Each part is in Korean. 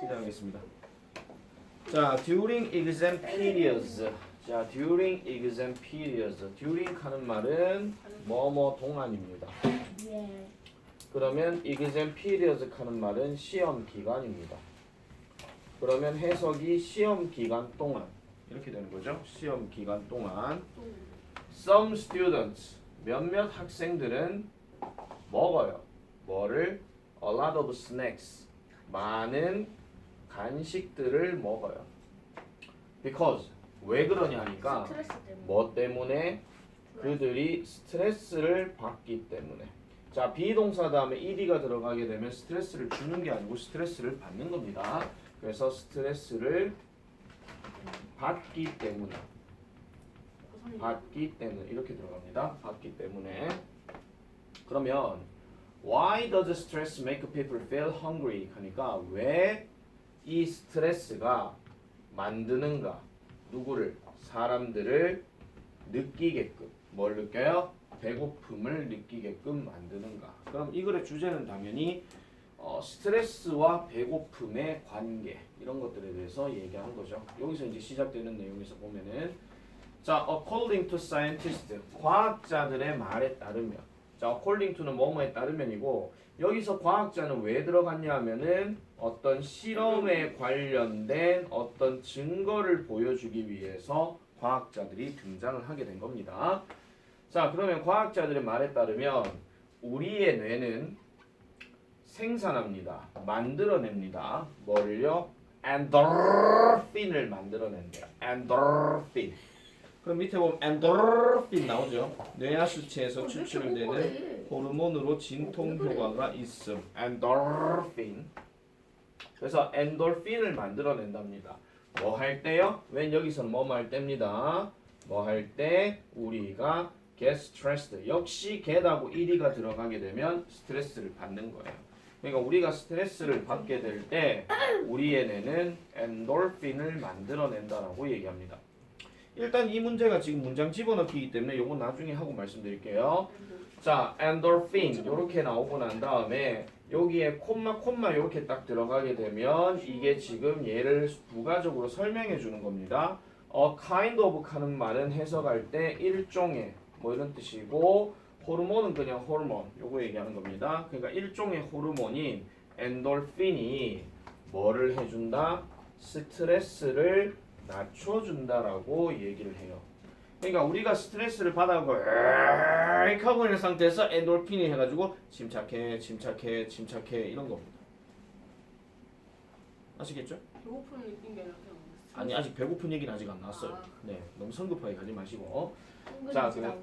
시작하겠습니다. 자, during exam periods. 자, during exam periods. during 하는 말은 뭐뭐 동안입니다. 예. 그러면 exam periods 하는 말은 시험 기간입니다. 그러면 해석이 시험 기간 동안 이렇게 되는 거죠. 시험 기간 동안 some students 몇몇 학생들은 먹어요. 뭐를 a lot of snacks 많은 간식들을 먹어요. because 왜 그러냐니까 스트레스 때문에. 뭐 때문에 그들이 스트레스를 받기 때문에 자 비동사 다음에 ed가 들어가게 되면 스트레스를 주는 게 아니고 스트레스를 받는 겁니다. 그래서 스트레스를 받기 때문에 받기 때문에 이렇게 들어갑니다. 받기 때문에 그러면 why does stress make people feel hungry? 하니까 왜 이 스트레스가 만드는가? 누구를 사람들을 느끼게끔 뭘 느껴요? 배고픔을 느끼게끔 만드는가? 그럼 이 글의 주제는 당연히 어, 스트레스와 배고픔의 관계 이런 것들에 대해서 얘기하는 거죠. 여기서 이제 시작되는 내용에서 보면은 자, according to scientists, 과학자들의 말에 따르면, 자, according to는 뭐뭐에 따르면이고 여기서 과학자는 왜 들어갔냐 하면은 어떤 실험에 관련된 어떤 증거를 보여주기 위해서 과학자들이 등장을 하게 된 겁니다. 자, 그러면 과학자들의 말에 따르면 우리의 뇌는 생산합니다. 만들어냅니다. 뭐를요? 엔도르핀을 만들어낸대요. 엔도르핀. 그럼 밑에 보면 엔도르핀 나오죠. 뇌하수체에서 추출되는 호르몬으로 진통 효과가 있음. 엔도르핀. 그래서 엔돌핀을 만들어낸답니다. 뭐 할 때요? 웬 여기서는 뭐뭐 할 때입니다. 뭐 할 때 우리가 get stressed. 역시 get하고 ed가 들어가게 되면 스트레스를 받는 거예요. 그러니까 우리가 스트레스를 받게 될 때 우리의 뇌는 엔돌핀을 만들어낸다라고 얘기합니다. 일단 이 문제가 지금 문장 집어넣기이기 때문에 요건 나중에 하고 말씀드릴게요. 자, 엔돌핀 이렇게 나오고 난 다음에 여기에 콤마 콤마 이렇게 딱 들어가게 되면 이게 지금 얘를 부가적으로 설명해 주는 겁니다. 어 kind of 하는 말은 해석할 때 일종의 뭐 이런 뜻이고 호르몬은 그냥 호르몬 요거 얘기하는 겁니다. 그러니까 일종의 호르몬인 엔돌핀이 뭐를 해준다? 스트레스를 낮춰준다라고 얘기를 해요. 그러니까 우리가 스트레스를 받아고 이렇게 하고 있는 상태에서 엔돌핀이 해가지고 침착해, 침착해, 침착해 이런 겁니다. 아시겠죠? 배고픔을 느낀 게 아니 아직 배고픈 얘기는 아직 안 나왔어요. 아. 네, 너무 성급하게 가지 마시고. 자, 지나고.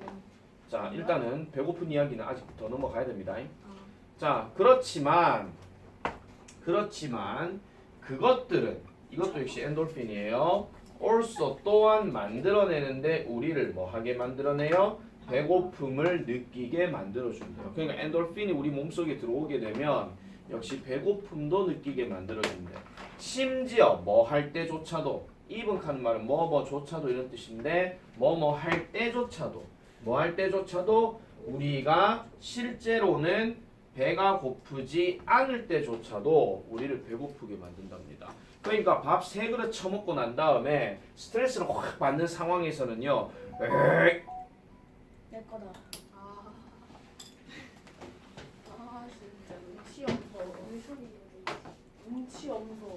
자, 일단은 배고픈 이야기는 아직 더 넘어가야 됩니다. 아, 자, 그렇지만 그렇지만 그것들은 이것도 역시 엔돌핀이에요. Also 또한 만들어내는데 우리를 뭐 하게 만들어내요? 배고픔을 느끼게 만들어준대요. 그러니까 엔돌핀이 우리 몸속에 들어오게 되면 역시 배고픔도 느끼게 만들어준대. 심지어 뭐 할 때조차도 하는 말은 뭐 뭐조차도 이런 뜻인데 뭐 뭐 할 때조차도 뭐 할 때조차도 우리가 실제로는 배가 고프지 않을 때조차도 우리를 배고프게 만든답니다. 그러니까 밥 세 그릇 처먹고 난 다음에 스트레스를 확 받는 상황에서는요. 에이, 내 거다. 아, 아 진짜 눈치 없어. 눈치 없어.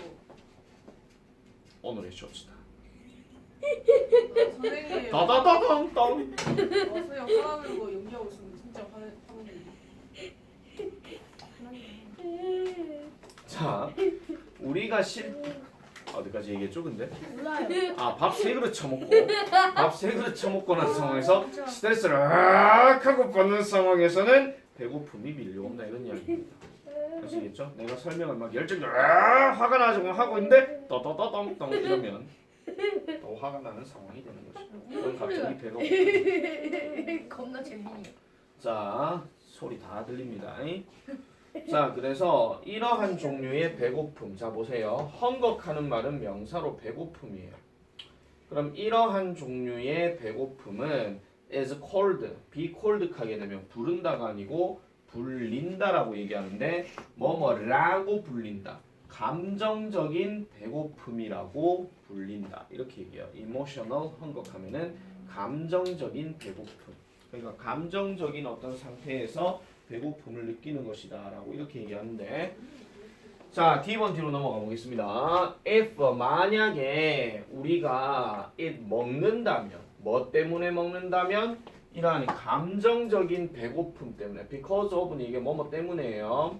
오늘의 쇼츠다. 아, 선생님. 따다다당 땅. 어, 선생님 화나는 거 연기하고 있으면 진짜 화내 화내는. 자, 우리가 실 어디까지 얘기했죠, 근데? 몰라요. 아, 밥 세 그릇 처먹고 밥 세 그릇 처먹고 난 상황에서 스트레스를 악 하고 받는 상황에서는 배고픔이 밀려온다 이런 이야기입니다. 아시겠죠? 내가 설명을 막 열정적으로 아, 화가 나서 하고 있는데 떠떠떠덩덩 이러면 더 화가 나는 상황이 되는 거죠. 그럼 갑자기 배가 고파. 겁나 재밌네. 자, 소리 다 들립니다. 자, 그래서 이러한 종류의 배고픔. 자, 보세요. 헝걱하는 말은 명사로 배고픔이에요. 그럼 이러한 종류의 배고픔은 is cold, be cold 하게 되면 부른다가 아니고 불린다라고 얘기하는데 뭐뭐라고 불린다. 감정적인 배고픔이라고 불린다. 이렇게 얘기해요. emotional hunger 하면은 감정적인 배고픔. 그러니까 감정적인 어떤 상태에서 배고픔을 느끼는 것이다 라고 이렇게 얘기하는데 자, D번 뒤로 넘어가 보겠습니다. if 만약에 우리가 it 먹는다면 뭐 때문에 먹는다면 이러한 감정적인 배고픔 때문에 because of는 이게 뭐뭐 때문에예요.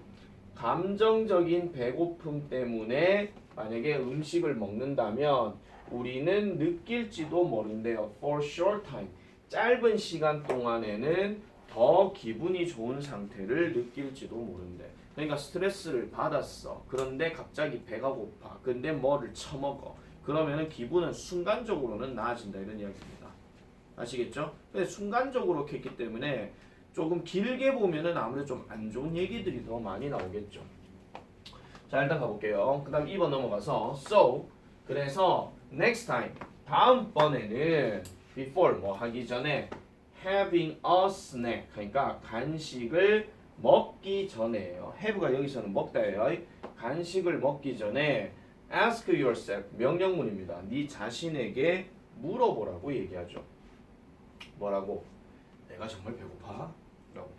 감정적인 배고픔 때문에 만약에 음식을 먹는다면 우리는 느낄지도 모른대요. For short time. 짧은 시간 동안에는 더 기분이 좋은 상태를 느낄지도 모른대. 그러니까 스트레스를 받았어. 그런데 갑자기 배가 고파. 근데 뭐를 처먹어. 그러면은 기분은 순간적으로는 나아진다 이런 이야기입니다. 아시겠죠? 근데 순간적으로 했기 때문에 조금 길게 보면은 아무래도 좀 안 좋은 얘기들이 더 많이 나오겠죠. 자 일단 가볼게요. 그 다음 2번 넘어가서 so 그래서 next time 다음번에는 before 뭐 하기 전에 having a snack 그러니까 간식을 먹기 전에요. have가 여기서는 먹다예요. 간식을 먹기 전에 ask yourself 명령문입니다. 네 자신에게 물어보라고 얘기하죠. 뭐라고? 내가 정말 배고파? 라고.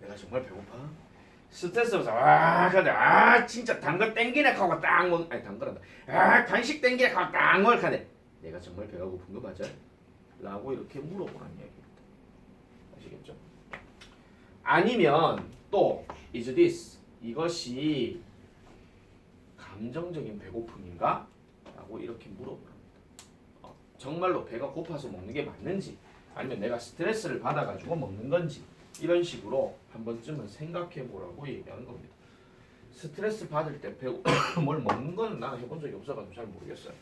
내가 정말 배고파? 스트레스 받아서 아 근데 아 진짜 단거 땡기네 하고 딱 먹, 아니 단거란다. 아 간식 땡기네 하고 딱 먹을 카네. 내가 정말 배가 고픈 거 맞아? 라고 이렇게 물어보라는 이야기입니다. 아시겠죠? 아니면 또 is this 이것이 감정적인 배고픔인가? 라고 이렇게 물어보랍니다. 어, 정말로 배가 고파서 먹는 게 맞는지 아니면 내가 스트레스를 받아가지고 먹는 건지 이런 식으로 한 번쯤은 생각해 보라고 얘기하는 겁니다. 스트레스 받을 때 배고 뭘 먹는 나는 해본 적이 없어가지고 잘 모르겠어요.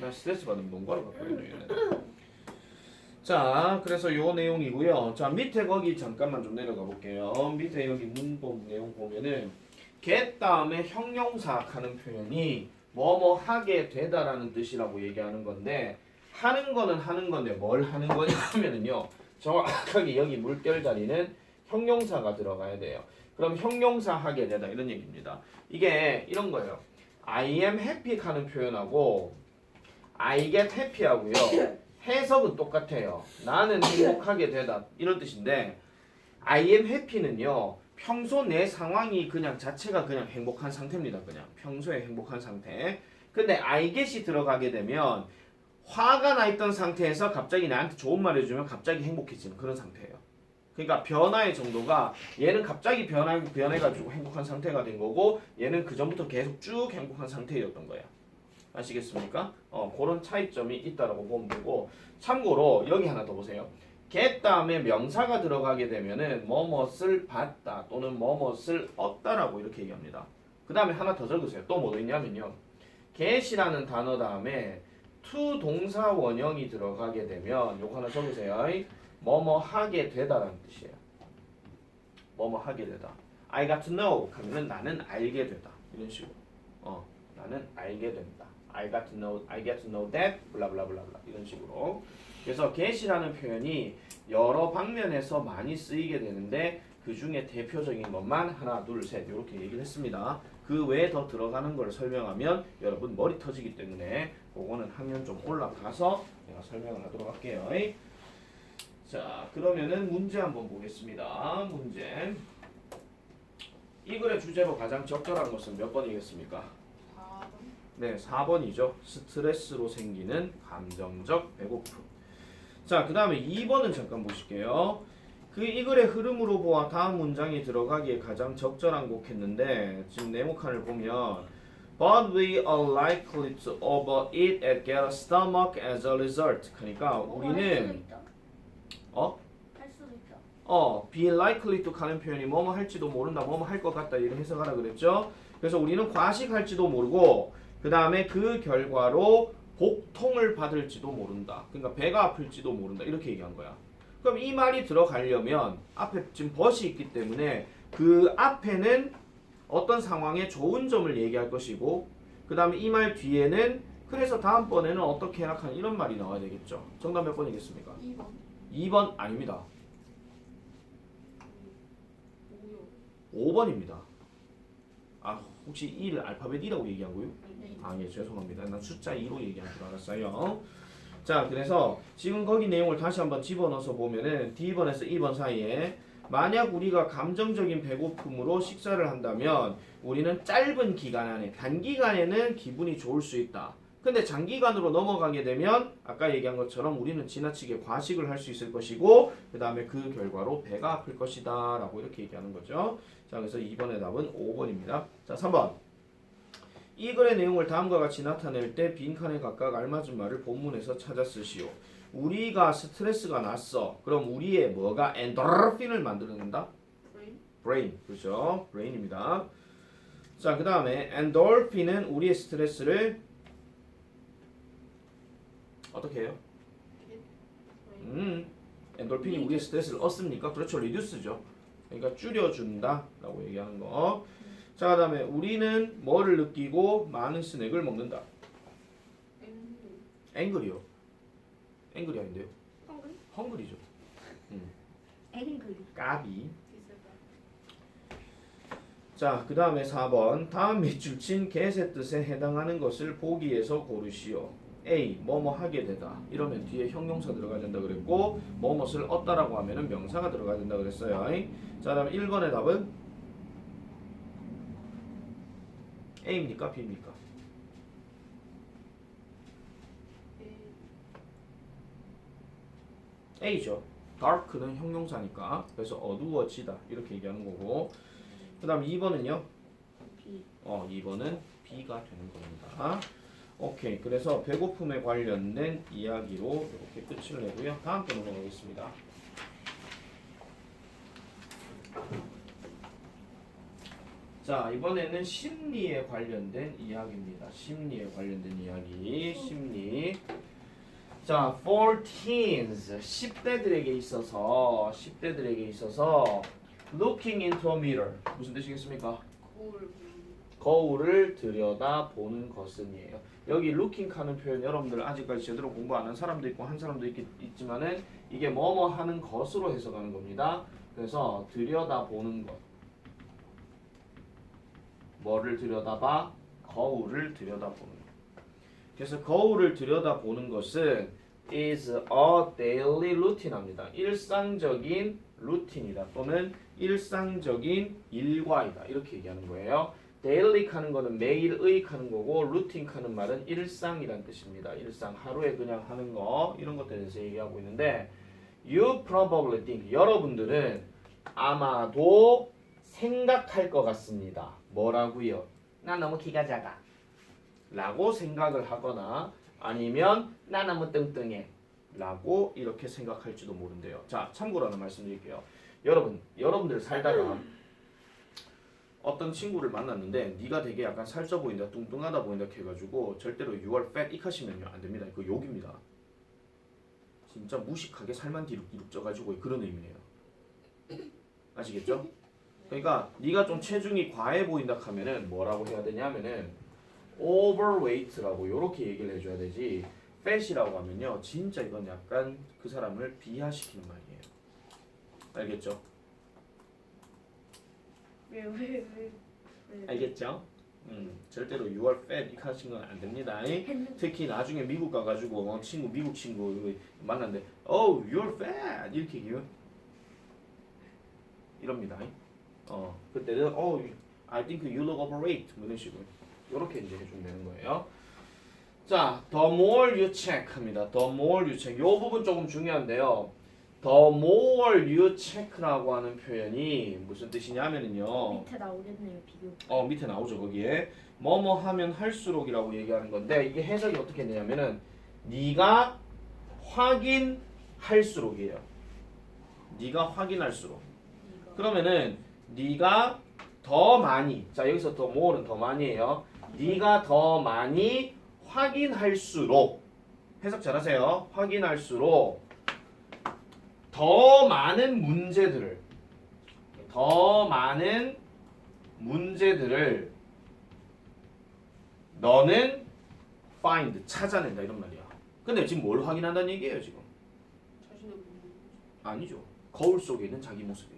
나 스트레스 받으면 농구하러 갔거든요. 자, 그래서 요 내용이고요. 자, 밑에 거기 잠깐만 좀 내려가 볼게요. 밑에 여기 문법 내용 보면은 get 다음에 형용사 하는 표현이 뭐뭐 하게 되다라는 뜻이라고 얘기하는 건데 하는 거는 하는 건데 뭘 하는 거냐 하면은요. 정확하게 여기 물결 자리는 형용사가 들어가야 돼요. 그럼 형용사 하게 되다 이런 얘기입니다. 이게 이런 거예요. I am happy 하는 표현하고 I get happy 하고요. 해석은 똑같아요. 나는 행복하게 되다 이런 뜻인데 I am happy는요. 평소 내 상황이 그냥 자체가 그냥 행복한 상태입니다. 그냥 평소에 행복한 상태. 근데 I get이 들어가게 되면 화가 나 있던 상태에서 갑자기 나한테 좋은 말 해주면 갑자기 행복해지는 그런 상태예요. 그러니까 변화의 정도가 얘는 갑자기 변하, 변해가지고 행복한 상태가 된 거고 얘는 그 전부터 계속 쭉 행복한 상태였던 거야. 아시겠습니까? 어, 그런 차이점이 있다라고 보면 되고 참고로 여기 하나 더 보세요. get 다음에 명사가 들어가게 되면은 뭐뭇을 받다 또는 뭐뭇을 얻다라고 이렇게 얘기합니다. 그 다음에 하나 더 적으세요. 또 뭐도 있냐면요. get이라는 단어 다음에 to 동사 원형이 들어가게 되면 요거 하나 적으세요. 뭐뭐 하게 되다라는 뜻이에요. 뭐뭐 하게 되다. I got to know 하면은 나는 알게 되다. 이런 식으로. 어, 나는 알게 된다. I got to know, I get to know that, 블라블라블라블라 이런 식으로. 그래서 get이라는 표현이 여러 방면에서 많이 쓰이게 되는데 그 중에 대표적인 것만 하나, 둘, 셋 이렇게 얘기를 했습니다. 그 외에 더 들어가는 걸 설명하면 여러분 머리 터지기 때문에 그거는 학년 좀 올라가서 내가 설명을 하도록 할게요. 자, 그러면은 문제 한번 보겠습니다. 문제. 이 글의 주제로 가장 적절한 것은 몇 번이겠습니까? 4번 네, 4번이죠. 스트레스로 생기는 감정적 배고픔. 자, 그 다음에 2번은 잠깐 보실게요. 그 이 글의 흐름으로 보아 다음 문장이 들어가기에 가장 적절한 곡 했는데 지금 네모칸을 보면 But we are likely to overeat and get a stomach as a result. 그러니까 할 수도 우리는. 어? 어, be likely to 가는 표현이 뭐뭐 할지도 모른다, 뭐뭐 할 것 같다 이런 해석하라 그랬죠. 그래서 우리는 과식할지도 모르고 그 다음에 그 결과로 복통을 받을지도 모른다. 그러니까 배가 아플지도 모른다 이렇게 얘기한 거야. 그럼 이 말이 들어가려면 앞에 지금 벗이 있기 때문에 그 앞에는 어떤 상황에 좋은 점을 얘기할 것이고 그 다음에 이 말 뒤에는 그래서 다음번에는 어떻게 해라 이런 말이 나와야 되겠죠. 정답 몇 번이겠습니까? 2번 2번 아닙니다. 5요 5번입니다. 아, 혹시 1을 알파벳 2라고 얘기한 거요? 네. 아, 예, 죄송합니다. 난 숫자 2로 얘기한 줄 알았어요. 자, 그래서 지금 거기 내용을 다시 한번 집어넣어서 보면은 D번에서 2번 사이에 만약 우리가 감정적인 배고픔으로 식사를 한다면 우리는 짧은 기간 안에 단기간에는 기분이 좋을 수 있다. 근데 장기간으로 넘어가게 되면 아까 얘기한 것처럼 우리는 지나치게 과식을 할 수 있을 것이고 그 다음에 그 결과로 배가 아플 것이다 라고 이렇게 얘기하는 거죠. 자 그래서 2번의 답은 5번입니다. 자 3번 이 글의 내용을 다음과 같이 나타낼 때 빈칸에 각각 알맞은 말을 본문에서 찾아 쓰시오. 우리가 스트레스가 났어. 그럼 우리의 뭐가 엔도르핀을 만들어낸다? 브레인? brain 그렇죠 brain입니다 자 그 다음에 endorphin은 우리의 스트레스를 어떻게 해요? 브레인? 음 엔돌핀이 우리의 스트레스를 얻습니까? 그렇죠 리듀스죠 그러니까 줄여준다 라고 얘기하는 거 자 그 다음에 우리는 뭐를 느끼고 많은 스낵을 먹는다 앵글. 앵글이요 앵글이 아닌데요 헝그리? 헝글이죠 앵그리. 까비 디스가. 자, 그 다음에 4번. 다음 밑줄 친 get의 뜻에 해당하는 것을 보기에서 고르시오. A. 뭐뭐 하게 되다. 이러면 뒤에 형용사 들어가야 된다 그랬고, 뭐뭇을 얻다라고 하면은 명사가 들어가야 된다 그랬어요. 자, 다음 1번의 답은 A입니까? B입니까? 에. A죠. dark는 형용사니까. 그래서 어두워지다. 이렇게 얘기하는 거고. 그 다음 2번은요? B. 어, 2번은 B가 되는 겁니다. 오케이. 그래서 배고픔에 관련된 이야기로 이렇게 끝을 내고요. 다음 거 넘어가겠습니다. 자, 이번에는 심리에 관련된 이야기입니다. 심리에 관련된 이야기. 심리. 자, for teens. 10대들에게 있어서 10대들에게 있어서 looking into a mirror. 무슨 뜻이겠습니까? 거울. 거울을 들여다 보는 것은이에요. 여기 looking 하는 표현 여러분들 아직까지 제대로 공부 안 한 사람도 있고 한 사람도 있, 있지만은 이게 뭐뭐 하는 것으로 해석하는 겁니다. 그래서 들여다 보는 것. 뭐를 들여다봐? 거울을 들여다보는 것. 그래서 거울을 들여다보는 것은 is a daily routine입니다. 일상적인 루틴이다 또는 일상적인 일과이다 이렇게 얘기하는 거예요. daily 하는 거는 매일의 하는 거고 루틴 하는 말은 일상이란 뜻입니다. 일상 하루에 그냥 하는 거 이런 것들에 대해서 얘기하고 있는데 you probably think 여러분들은 아마도 생각할 것 같습니다. 뭐라고요? 나 너무 키가 작아. 라고 생각을 하거나 아니면 나 너무 뚱뚱해. 라고 이렇게 생각할지도 모른대요. 자, 참고로 하나 말씀드릴게요. 여러분, 여러분들 살다가 어떤 친구를 만났는데 네가 되게 약간 살쪄 보인다, 뚱뚱하다 보인다 해가지고 절대로 you are fat 이 하시면요 안 됩니다. 그거 욕입니다. 진짜 무식하게 살만 뒤룩뒤룩 쪄가지고 그런 의미예요. 아시겠죠? 그러니까 네가 좀 체중이 과해 보인다 하면은 뭐라고 해야 되냐면은 overweight라고 이렇게 얘기를 해줘야 되지 fat이라고 하면요 진짜 이건 약간 그 사람을 비하시키는 말이에요. 알겠죠? 왜, 왜, 왜. 왜. 알겠죠? 음, 절대로 you are fat 이렇게 하시는 건안 됩니다. 특히 나중에 미국 가가지고 어, 친구 미국 친구 만났는데 oh you're fat 이렇게 얘기해요. 이럽니다. 어 그때는 oh I think you look overweight 뭐 이런 식으로 이렇게 이제 해주면 되는 거예요. 자, the more you check 합니다. the more you check. 요 부분 조금 중요한데요. the more you check라고 하는 표현이 무슨 뜻이냐면은요. 밑에 나오겠네요, 비교. 어 밑에 나오죠 거기에 뭐뭐 하면 할수록이라고 얘기하는 건데 이게 해석이 어떻게 되냐면은 네가 확인할수록이에요. 네가 확인할수록. 그러면은 네가 더 많이 자 여기서 더 more는 더 많이에요. 네가 더 많이 확인할수록 해석 잘하세요. 확인할수록 더 많은 문제들을 더 많은 문제들을 너는 find 찾아낸다 이런 말이야. 근데 지금 뭘 확인한다는 얘기예요 지금? 아니죠. 거울 속에 있는 자기 모습이에요.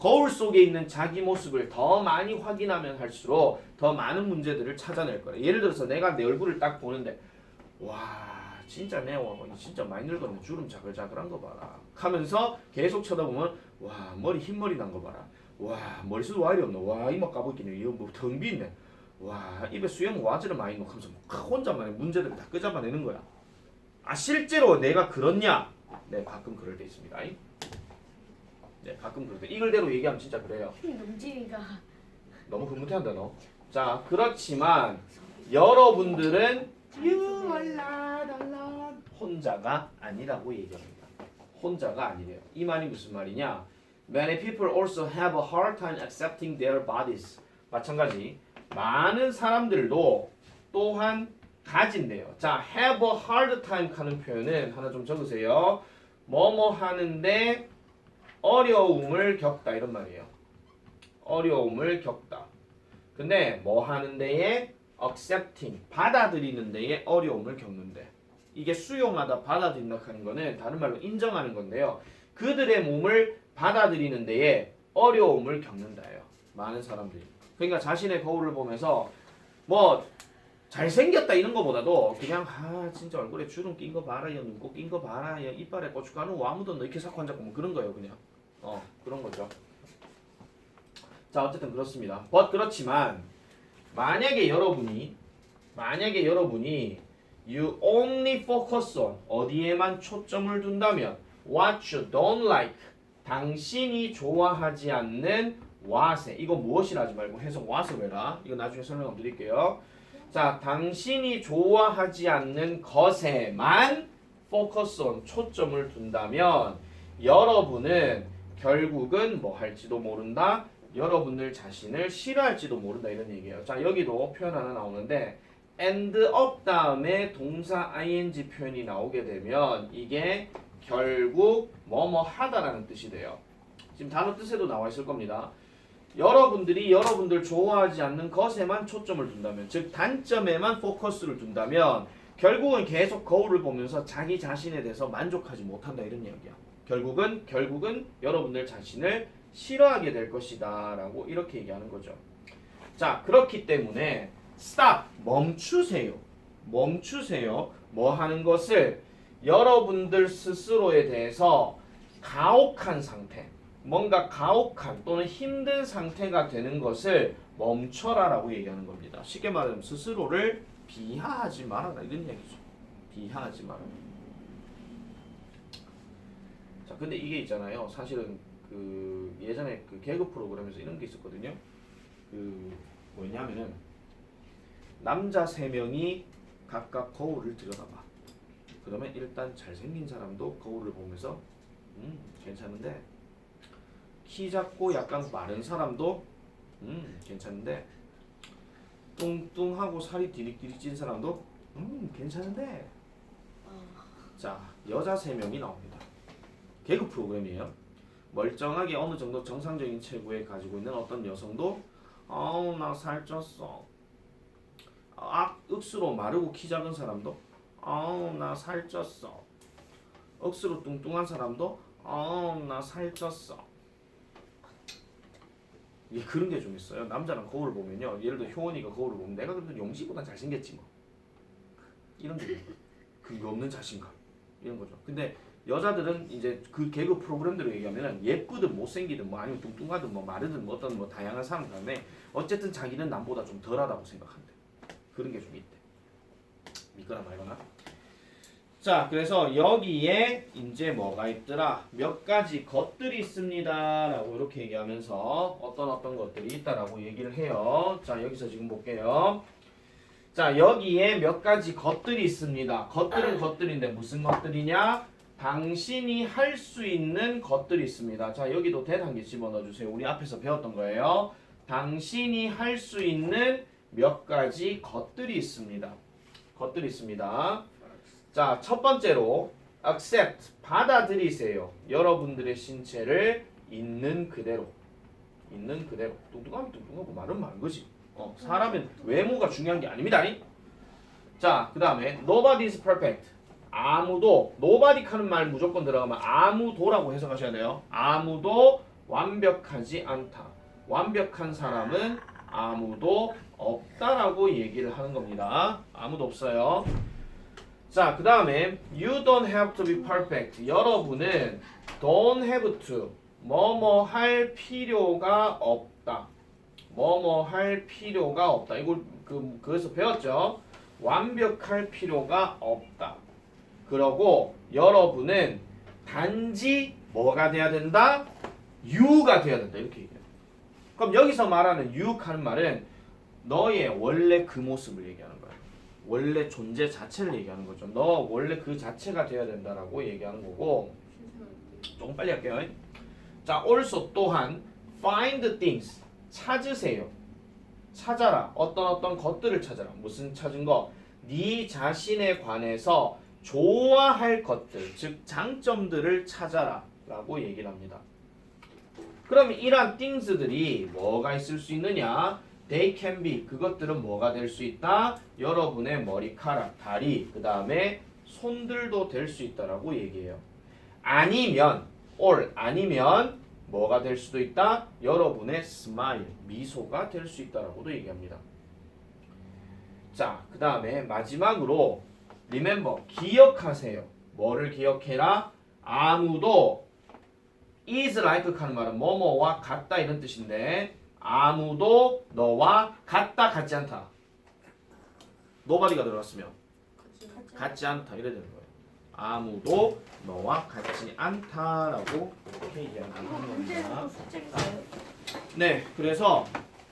거울 속에 있는 자기 모습을 더 많이 확인하면 할수록 더 많은 문제들을 찾아낼 거래. 예를 들어서 내가 내 얼굴을 딱 보는데 와 진짜 내 얼굴 진짜 많이 늙었네. 주름 자글자글한 거 봐라. 하면서 계속 쳐다보면 와 머리 흰머리 난 거 봐라. 와 머리숱 와 이리 없노 와 이마 까먹기네. 이거 뭐텅 비 있네. 와 입에 수염 와저리 많이 넣고 하면서 막 혼자만의 문제들을 다 끄잡아내는 거야. 아 실제로 내가 그렇냐? 네 가끔 그럴 때 있습니다 네 가끔 때 이글대로 얘기하면 진짜 그래요 농지가 너무 흐뭇해한다 너. 자 그렇지만 여러분들은 혼자가 아니라고 얘기합니다. 혼자가 아니래요. 이 말이 무슨 말이냐? Many people also have a hard time accepting their bodies. 마찬가지. 많은 사람들도 또한 가진대요. 자, have a hard time 하는 표현은 하나 좀 적으세요. 뭐뭐 하는데 어려움을 겪다 이런 말이에요. 어려움을 겪다. 근데 뭐 하는 데에 accepting 받아들이는 데에 어려움을 겪는데 이게 수용하다 받아들인다 하는 거는 다른 말로 인정하는 건데요. 그들의 몸을 받아들이는 데에 어려움을 겪는다예요. 많은 사람들이. 그러니까 자신의 거울을 보면서 뭐 잘생겼다 이런 거보다도 그냥 아 진짜 얼굴에 주름 낀 거 봐라 야 눈곱 낀 거 봐라 야 이빨에 고춧가루 뭐 아무도 너 이렇게 삭고 앉았고 뭐 그런 거예요 그냥. 어 그런 거죠. 자 어쨌든 그렇습니다. but 그렇지만 만약에 여러분이 만약에 여러분이 you only focus on 어디에만 초점을 둔다면 what you don't like 당신이 좋아하지 않는 what에 이거 무엇이라 하지 말고 해석 what을 해라. 이거 나중에 설명 드릴게요 자 당신이 좋아하지 않는 것에만 focus on 초점을 둔다면 여러분은 결국은 뭐 할지도 모른다 여러분들 자신을 싫어할지도 모른다 이런 얘기예요. 자 여기도 표현 하나 나오는데 end up 다음에 동사 ing 표현이 나오게 되면 이게 결국 뭐뭐 하다라는 뜻이 돼요. 지금 단어 뜻에도 나와 있을 겁니다. 여러분들이 여러분들 좋아하지 않는 것에만 초점을 둔다면 즉 단점에만 포커스를 둔다면 결국은 계속 거울을 보면서 자기 자신에 대해서 만족하지 못한다 이런 이야기야. 결국은 결국은 여러분들 자신을 싫어하게 될 것이다라고 이렇게 얘기하는 거죠. 자, 그렇기 때문에 stop 멈추세요. 멈추세요. 뭐 하는 것을 여러분들 스스로에 대해서 가혹한 상태, 뭔가 가혹한 또는 힘든 상태가 되는 것을 멈춰라라고 얘기하는 겁니다. 쉽게 말하면 스스로를 비하하지 말아라 이런 얘기죠. 비하하지 말아라. 자, 근데 이게 있잖아요. 사실은 그 예전에 그 개그 프로그램에서 이런 게 있었거든요. 그 뭐냐면은 남자 세 명이 각각 거울을 들여다봐. 그러면 일단 잘생긴 사람도 거울을 보면서 음 괜찮은데 키 작고 약간 마른 사람도 음 괜찮은데 뚱뚱하고 살이 디릭디릭 찐 사람도 음 괜찮은데 자 여자 세 명이 나옵니다. 개그 프로그램이에요. 멀쩡하게 어느 정도 정상적인 체구에 가지고 있는 어떤 여성도 아우 나 살쪘어. 아 억수로 마르고 키 작은 사람도 아우 나 살쪘어. 억수로 뚱뚱한 사람도 아우 나 살쪘어. 이게 그런 게 좀 있어요. 남자는 거울을 보면요. 예를 들어 효원이가 거울을 보면 내가 그래도 용지보다 잘생겼지 뭐. 이런 게 있는 거예요. 그게 없는 자신감 이런 거죠. 근데 여자들은 이제 그 개그 프로그램대로 얘기하면은 예쁘든 못생기든 뭐 아니면 뚱뚱하든 뭐 마르든 뭐 어떤 뭐 다양한 사람 간에 어쨌든 자기는 남보다 좀 덜하다고 생각한대. 그런 게 좀 있대. 믿거나 말거나. 자, 그래서 여기에 이제 뭐가 있더라? 몇 가지 것들이 있습니다 라고 이렇게 얘기하면서 어떤 어떤 것들이 있다라고 얘기를 해요. 자, 여기서 지금 볼게요. 자, 여기에 몇 가지 것들이 있습니다. 것들은 것들인데 무슨 것들이냐? 당신이 할 수 있는 것들이 있습니다. 자, 여기도 대한개 집어넣어 주세요. 우리 앞에서 배웠던 거예요. 당신이 할 수 있는 몇 가지 것들이 있습니다. 것들이 있습니다. 자, 첫 번째로 accept 받아들이세요. 여러분들의 신체를 있는 그대로. 있는 그대로. 뚱뚱하면 뚱뚱하고 마른 마른 거지. 어, 사람은 외모가 중요한 게 아닙니다. 자, 그 다음에 nobody is perfect. 아무도 nobody 하는 말 무조건 들어가면 아무도라고 해석하셔야 돼요. 아무도 완벽하지 않다. 완벽한 사람은 아무도 없다라고 얘기를 하는 겁니다. 아무도 없어요. 자, 그 다음에 you don't have to be perfect. 여러분은 don't have to 뭐뭐 할 필요가 없다. 뭐뭐 할 필요가 없다. 이걸 그 그래서 배웠죠. 완벽할 필요가 없다. 그러고 여러분은 단지 뭐가 돼야 된다? 유가 돼야 된다. 이렇게 얘기해요. 그럼 여기서 말하는 유하는 말은 너의 원래 그 모습을 얘기하는 거야. 원래 존재 자체를 얘기하는 거죠. 너 원래 그 자체가 돼야 된다라고 얘기하는 거고 조금 빨리 할게요. 자, also 또한 find things 찾으세요. 찾아라. 어떤 어떤 것들을 찾아라. 무슨 찾은 거? 네 자신에 관해서 좋아할 것들, 즉 장점들을 찾아라라고 얘기를 합니다. 그럼 이러한 things들이 뭐가 있을 수 있느냐? They can be 그것들은 뭐가 될 수 있다? 여러분의 머리카락, 다리, 그 다음에 손들도 될 수 있다라고 얘기해요. 아니면 or 아니면 뭐가 될 수도 있다? 여러분의 스마일, 미소가 될 수 있다라고도 얘기합니다. 자, 그 다음에 마지막으로 remember 기억하세요. 뭐를 기억해라? 아무도 is like 하는 말은 뭐뭐와 같다 이런 뜻인데 아무도 너와 같다 같지 않다. nobody가 들어갔으면 같지 않다 이래 되는 거예요. 아무도 너와 같지 않다라고 이렇게 문제는 겁니다. 네, 그래서